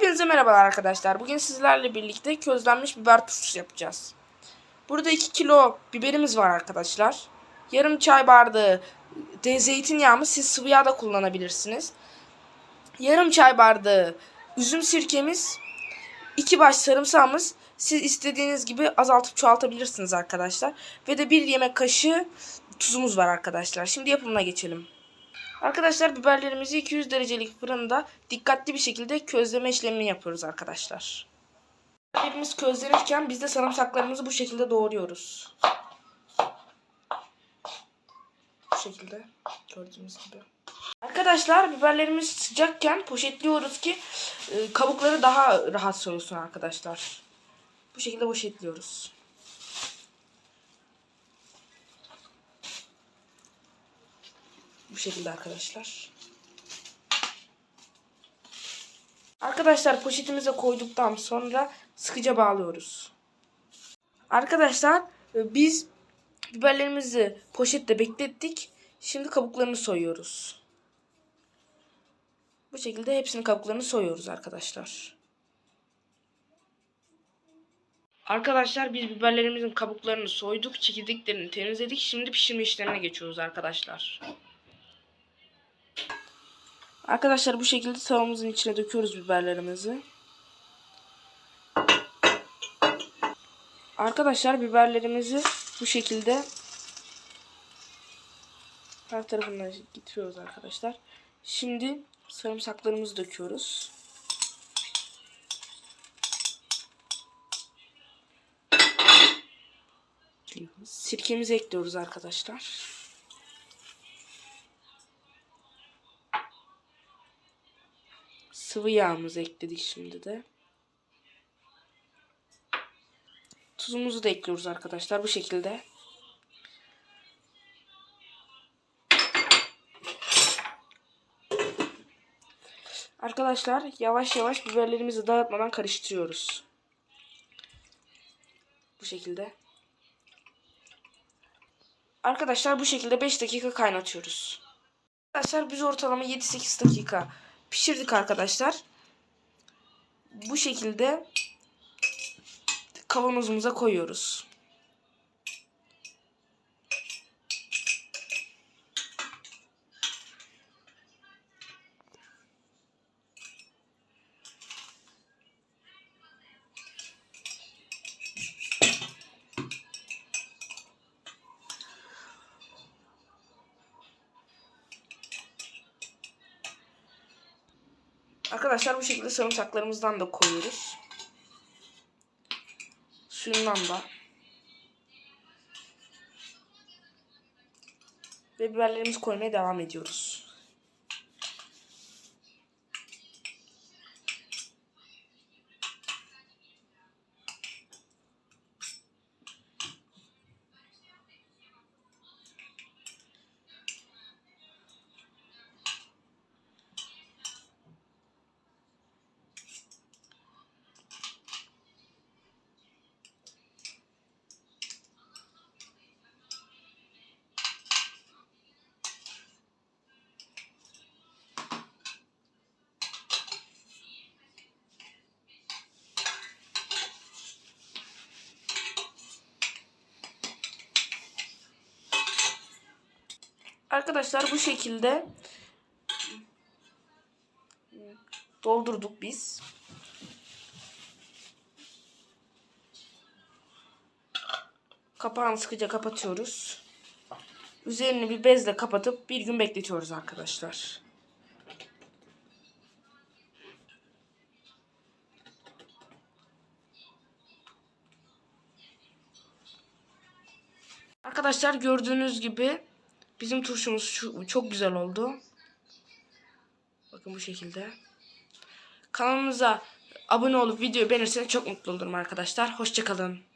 Hepinize merhabalar arkadaşlar. Bugün sizlerle birlikte közlenmiş biber turşusu yapacağız. Burada 2 kilo biberimiz var arkadaşlar. Yarım çay bardağı de zeytinyağımı siz sıvı yağ da kullanabilirsiniz. Yarım çay bardağı üzüm sirkemiz, 2 baş sarımsağımız. Siz istediğiniz gibi azaltıp çoğaltabilirsiniz arkadaşlar. Ve de 1 yemek kaşığı tuzumuz var arkadaşlar. Şimdi yapımına geçelim. Arkadaşlar biberlerimizi 200 derecelik fırında dikkatli bir şekilde közleme işlemini yapıyoruz arkadaşlar. Biberlerimiz közlenirken biz de sarımsaklarımızı bu şekilde doğruyoruz. Bu şekilde gördüğünüz gibi. Arkadaşlar biberlerimiz sıcakken poşetliyoruz ki e, kabukları daha rahat soyulsun arkadaşlar. Bu şekilde poşetliyoruz. Şekilde arkadaşlar. Arkadaşlar poşetimize koyduktan sonra sıkıca bağlıyoruz. Arkadaşlar e, biz biberlerimizi poşette beklettik. Şimdi kabuklarını soyuyoruz. Bu şekilde hepsinin kabuklarını soyuyoruz arkadaşlar. Arkadaşlar biz biberlerimizin kabuklarını soyduk, çekirdeklerini temizledik. Şimdi pişirme işlemine geçiyoruz arkadaşlar. Arkadaşlar bu şekilde tavamızın içine döküyoruz biberlerimizi. Arkadaşlar biberlerimizi bu şekilde her tarafından getiriyoruz arkadaşlar. Şimdi sarımsaklarımızı döküyoruz. Sirkemizi ekliyoruz arkadaşlar. Sıvı yağımızı ekledik şimdi de. Tuzumuzu da ekliyoruz arkadaşlar bu şekilde. Arkadaşlar yavaş yavaş biberlerimizi dağıtmadan karıştırıyoruz. Bu şekilde. Arkadaşlar bu şekilde 5 dakika kaynatıyoruz. Arkadaşlar biz ortalama 7-8 dakika pişirdik arkadaşlar. Bu şekilde kavanozumuza koyuyoruz. Arkadaşlar bu şekilde sarımsaklarımızdan da koyuyoruz. Suyundan da. Ve biberlerimizi koymaya devam ediyoruz. Arkadaşlar bu şekilde doldurduk biz. Kapağını sıkıca kapatıyoruz. Üzerini bir bezle kapatıp bir gün bekletiyoruz arkadaşlar. Arkadaşlar gördüğünüz gibi bizim turşumuz şu, çok güzel oldu. Bakın bu şekilde. Kanalımıza abone olup videoyu beğenirseniz çok mutlu olurum arkadaşlar. Hoşçakalın.